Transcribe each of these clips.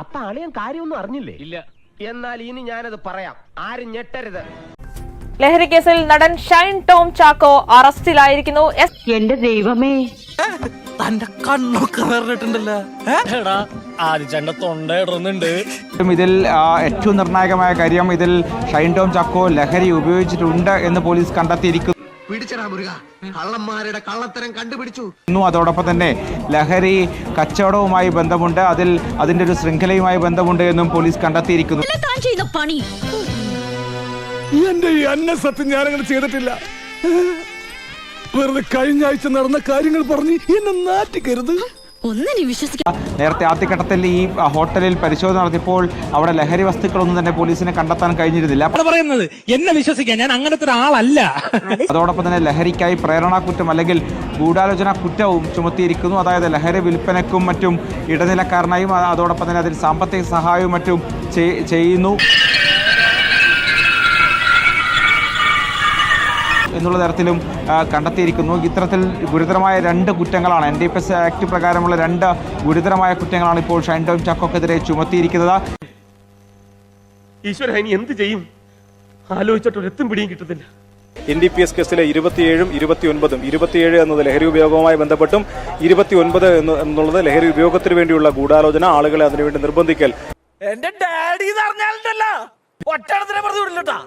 അപ്പൊ അളിയൻ കാര്യമൊന്നും അറിഞ്ഞില്ലേ? ഇല്ല. എന്നാൽ ഇനി ഞാനത് പറയാം. ആരും ഞെട്ടരുത്. ലഹരി കേസിൽ നടൻ ഷൈൻ ടോം ചാക്കോ അറസ്റ്റിലായിരിക്കുന്നു. എസ് എന്റെ ദൈവമേ. തന്റെ കണ്ണൊക്കെ വേറിട്ടുണ്ടല്ലോ. തൊണ്ട ഇടുന്നുണ്ട് ഇതിൽ ആ, ഏറ്റവും നിർണായകമായ കാര്യം ഇതിൽ ഷൈൻ ടോം ചാക്കോ ലഹരി ഉപയോഗിച്ചിട്ടുണ്ട് എന്ന് പോലീസ് കണ്ടെത്തിയിരിക്കുന്നു. പിടിച്ചടാ മുരുക. കള്ളന്മാരുടെ കള്ളത്തരം കണ്ടുപിടിച്ചു. അതോടൊപ്പം തന്നെ ലഹരി കച്ചവടവുമായി ബന്ധമുണ്ട്. അതിൽ അതിന്റെ ഒരു ശൃംഖലയുമായി ബന്ധമുണ്ട് എന്നും പോലീസ് കണ്ടെത്തിയിരിക്കുന്നു. പണി. എന്റെ ഈ അന്ന സത്യം ഞാനങ്ങനെ ചെയ്തിട്ടില്ല. വെറുതെ കഴിഞ്ഞ ആഴ്ച നടന്ന കാര്യങ്ങൾ പറഞ്ഞ് എന്നെ നാറ്റിക്കരുത്. ഒന്നിനെ വിശ്വസിക്കാം നേരത്തെ ആദ്യഘട്ടത്തിൽ ഈ ഹോട്ടലിൽ പരിശോധന നടത്തിയപ്പോൾ അവിടെ ലഹരി വസ്തുക്കളൊന്നും തന്നെ പോലീസിനെ കണ്ടെത്താൻ കഴിഞ്ഞിരുന്നില്ല. പറയുന്നത് എന്നെ വിശ്വസിക്കാൻ ഞാൻ അങ്ങനത്തെ ഒരാളല്ല. അതോടൊപ്പം തന്നെ ലഹരിക്കായി പ്രേരണാ കുറ്റം അല്ലെങ്കിൽ ഗൂഢാലോചന കുറ്റവും ചുമത്തിയിരിക്കുന്നു. അതായത് ലഹരി വിൽപ്പനക്കും മറ്റും ഇടനിലക്കാരനായും അതോടൊപ്പം തന്നെ അതിൽ സാമ്പത്തിക സഹായവും മറ്റും ചെയ്യുന്നു. എന്നുള്ള തരത്തിലും കണ്ടെത്തിയിരിക്കുന്നു. ഇത്തരത്തിൽ ഗുരുതരമായ രണ്ട് കുറ്റങ്ങളാണ്. N D P S act പ്രകാരമുള്ള രണ്ട് ഗുരുതരമായ കുറ്റങ്ങളാണ് ഇപ്പോൾ ഷൈൻ ടോം ചാക്കോക്കെതിരെ ചുമത്തിയിരിക്കുന്നത്. ഈശ്വര ഇനി എന്ത് ചെയ്യും? ആലോചിച്ചിട്ട് ഒരെത്തും പിടിയും കിട്ടുന്നില്ല. എൻ ഡി പി എസ് കേസിലെ ഇരുപത്തിയേഴും ഇരുപത്തിയൊൻപതും ഇരുപത്തിയേഴ് എന്നത് ലഹരി ഉപയോഗവുമായി ബന്ധപ്പെട്ടും ഇരുപത്തിയൊൻപത് എന്ന് എന്നുള്ളത് ലഹരി ഉപയോഗത്തിന് വേണ്ടിയുള്ള ഗൂഢാലോചന ആളുകളെ അതിനുവേണ്ടി നിർബന്ധിക്കൽ. എന്റെ ഡാഡി എന്ന് പറഞ്ഞാൽ ഒറ്റ വിടില്ലട്ടാ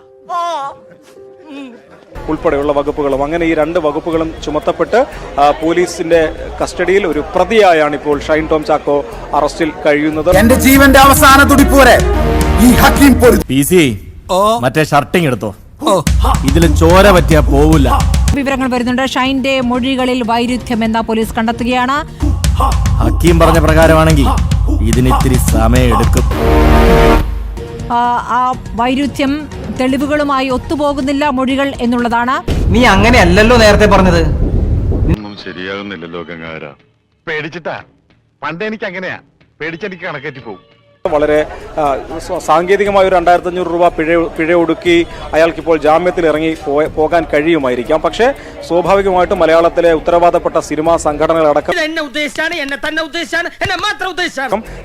ഉൾപ്പെടെയുള്ള വകുപ്പുകളും. അങ്ങനെ ഈ രണ്ട് വകുപ്പുകളും ചുമത്തപ്പെട്ട് പോലീസിന്റെ കസ്റ്റഡിയിൽ ഒരു പ്രതിയായാണ് ഇപ്പോൾ ഷൈൻ ടോം ചാക്കോ അറസ്റ്റിൽ കഴിയുന്നത്. എന്റെ ജീവന്റെ അവസാന തുടിപ്പ് വരെ ഈ ഹക്കീം പൊരുതി പി സി മറ്റേ ഷർട്ടിങ് എടുത്തോ? ഇതിൽ ചോര പറ്റിയാ പോവില്ല വിവരങ്ങൾ വരുന്നുണ്ട്. ഷൈന്റെ മൊഴികളിൽ വൈരുദ്ധ്യം എന്ന പോലീസ് കണ്ടെത്തുകയാണ്. ഹക്കീം പറഞ്ഞ പ്രകാരമാണെങ്കിൽ ഇതിന് ഇത്തിരി സമയം എടുക്കും. ആ വൈരുദ്ധ്യം തെളിവുകളുമായി ഒത്തുപോകുന്നില്ല മൊഴികൾ എന്നുള്ളതാണ് നീ അങ്ങനെയല്ലല്ലോ നേരത്തെ പറഞ്ഞത്. ഒന്നും ശരിയാകുന്നില്ലല്ലോ ഗംഗാര പേടിച്ചിട്ടാ. പണ്ട് എനിക്ക് അങ്ങനെയാ പേടിച്ചെനിക്ക് കണക്കേറ്റി പോകും വളരെ സാങ്കേതികമായ ഒരു രണ്ടായിരത്തി അഞ്ഞൂറ് രൂപ പിഴ പിഴ ഒടുക്കി അയാൾക്കിപ്പോൾ ജാമ്യത്തിൽ ഇറങ്ങി പോകാൻ കഴിയുമായിരിക്കാം. പക്ഷേ സ്വാഭാവികമായിട്ടും മലയാളത്തിലെ ഉത്തരവാദപ്പെട്ട സിനിമാ സംഘടനകളടക്കം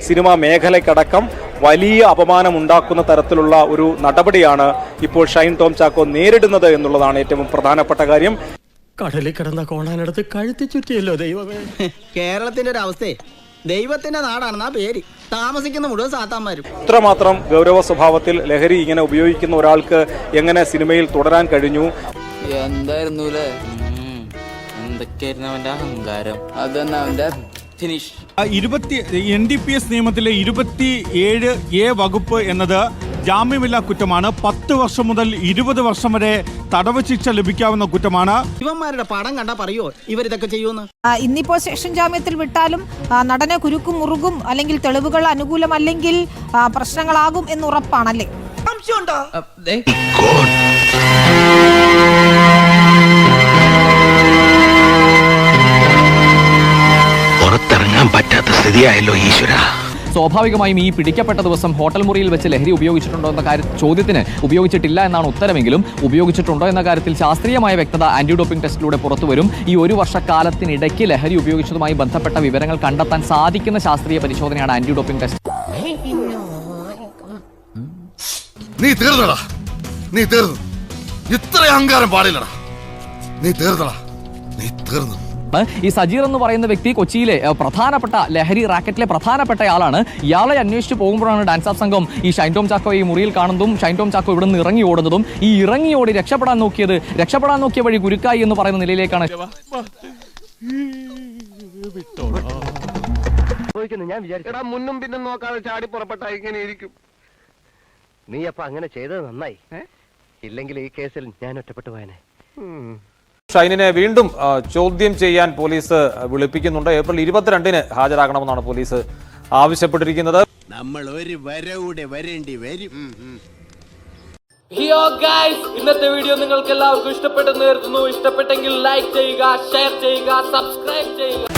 സിനിമാ മേഖലയ്ക്കടക്കം വലിയ അപമാനം ഉണ്ടാക്കുന്ന തരത്തിലുള്ള ഒരു നടപടിയാണ് ഇപ്പോൾ ഷൈൻ ടോം ചാക്കോ നേരിടുന്നത് എന്നുള്ളതാണ് ഏറ്റവും പ്രധാനപ്പെട്ട കാര്യം. കടലിൽ കിടന്ന കോണാനടുത്ത് കഴുത്തി ചുറ്റിയല്ലോ ദൈവമേ. കേരളത്തിന്റെ ഒരു അവസ്ഥയെ. ദൈവത്തിന്റെ നാടാണെന്നാ പേര്. താമസിക്കുന്ന മുഴുവൻ സാത്താന്മാരും. ഇത്രമാത്രം ഗൗരവ സ്വഭാവത്തിൽ ലഹരി ഇങ്ങനെ ഉപയോഗിക്കുന്ന ഒരാൾക്ക് എങ്ങനെ സിനിമയിൽ തുടരാൻ കഴിഞ്ഞു? എന്തായിരുന്നു എന്തൊക്കെയായിരുന്നു അവന്റെ അഹങ്കാരം? അതന്നെ അവന്റെ ഫിനിഷ്. ഇരുപത്തി എൻ ഡി പി എസ് നിയമത്തിലെ ഇരുപത്തി ഏഴ് എ വകുപ്പ് എന്നത് ജാമ്യമില്ലാ കുറ്റമാണ്. പത്ത് വർഷം മുതൽ ഇരുപത് വർഷം വരെ തടവ് ശിക്ഷ ലഭിക്കാവുന്ന കുറ്റമാണ്. ഇവന്മാരുടെ പടം കണ്ടാ പറയോ? ഇവരിതൊക്കെ ചെയ്യുമെന്ന്. ഇന്നിപ്പോ സെഷൻ ജാമ്യത്തിൽ വിട്ടാലും നടനെ കുരുക്കും മുറുകും അല്ലെങ്കിൽ തെളിവുകൾ അനുകൂലമല്ലെങ്കിൽ പ്രശ്നങ്ങളാകും എന്ന് ഉറപ്പാണല്ലേ? പുറത്തിറങ്ങാൻ സ്ഥിതിയായല്ലോ ഈശ്വര. സ്വാഭാവികമായും ഈ പിടിക്കപ്പെട്ട ദിവസം ഹോട്ടൽ മുറിയിൽ വെച്ച് ലഹരി ഉപയോഗിച്ചിട്ടുണ്ടോ എന്ന കാര്യ ചോദ്യത്തിന് ഉപയോഗിച്ചിട്ടില്ല എന്നാണ് ഉത്തരമെങ്കിലും ഉപയോഗിച്ചിട്ടുണ്ടോ എന്ന കാര്യത്തിൽ ശാസ്ത്രീയമായ വ്യക്തത ആന്റി ഡോപ്പിംഗ് ടെസ്റ്റിലൂടെ പുറത്തുവരും. ഈ ഒരു വർഷക്കാലത്തിനിടയ്ക്ക് ലഹരി ഉപയോഗിച്ചതുമായി ബന്ധപ്പെട്ട വിവരങ്ങൾ കണ്ടെത്താൻ സാധിക്കുന്ന ശാസ്ത്രീയ പരിശോധനയാണ് ആന്റി ഡോപ്പിംഗ് ടെസ്റ്റ്. നീ തീർന്നടാ. നീ തീർന്നു. ഇത്ര അഹങ്കാരം പാടില്ലടാ. നീ തീർന്നടാ. നീ തീർന്നു. ഈ സജീർ എന്ന് പറയുന്ന വ്യക്തി കൊച്ചിയിലെ പ്രധാനപ്പെട്ട ലഹരി റാക്കറ്റിലെ പ്രധാനപ്പെട്ട ആളാണ് ഇയാളെ അന്വേഷിച്ച് പോകുമ്പോഴാണ് ഡാൻസ് ആപ്പ് സംഘം ഈ ഷൈൻ ടോം ചാക്കോ ഈ മുറിയിൽ കാണുന്നതും ഷൈൻ ടോം ചാക്കോ ഇവിടെ നിന്ന് ഇറങ്ങി ഓടുന്നതും ഈ ഇറങ്ങി ഓടി രക്ഷപ്പെടാൻ നോക്കിയത് രക്ഷപ്പെടാൻ നോക്കിയ വഴി ഗുരുക്കായി എന്ന് പറയുന്ന നിലയിലേക്കാണ്. ഞാൻ വിചാരിച്ചടാ മുന്നും പിന്നും നോക്കാതെ ചാടി പുറപ്പെട്ട ഇങ്ങനെ ഇരിക്കും. നീ അപ്പൊ അങ്ങനെ ചെയ്തത് നന്നായി. ഇല്ലെങ്കിൽ ഈ കേസിൽ ഞാൻ ഒറ്റപ്പെട്ടു പോയനെ. ഷൈനിനെ വീണ്ടും ചോദ്യം ചെയ്യാൻ പോലീസ് വിളിപ്പിക്കുന്നുണ്ട്. ഏപ്രിൽ ഇരുപത്തിരണ്ടിന് ഹാജരാകണമെന്നാണ് പോലീസ് ആവശ്യപ്പെട്ടിരിക്കുന്നത്. നമ്മൾ ഒരു വരവൂടെ വരേണ്ടി വരും. ഇന്നത്തെ വീഡിയോ നിങ്ങൾക്ക് എല്ലാവർക്കും ഇഷ്ടപ്പെട്ടെന്ന് കരുതുന്നു. ഇഷ്ടപ്പെട്ടെങ്കിൽ ലൈക്ക് ചെയ്യുക ഷെയർ ചെയ്യുക സബ്സ്ക്രൈബ് ചെയ്യുക.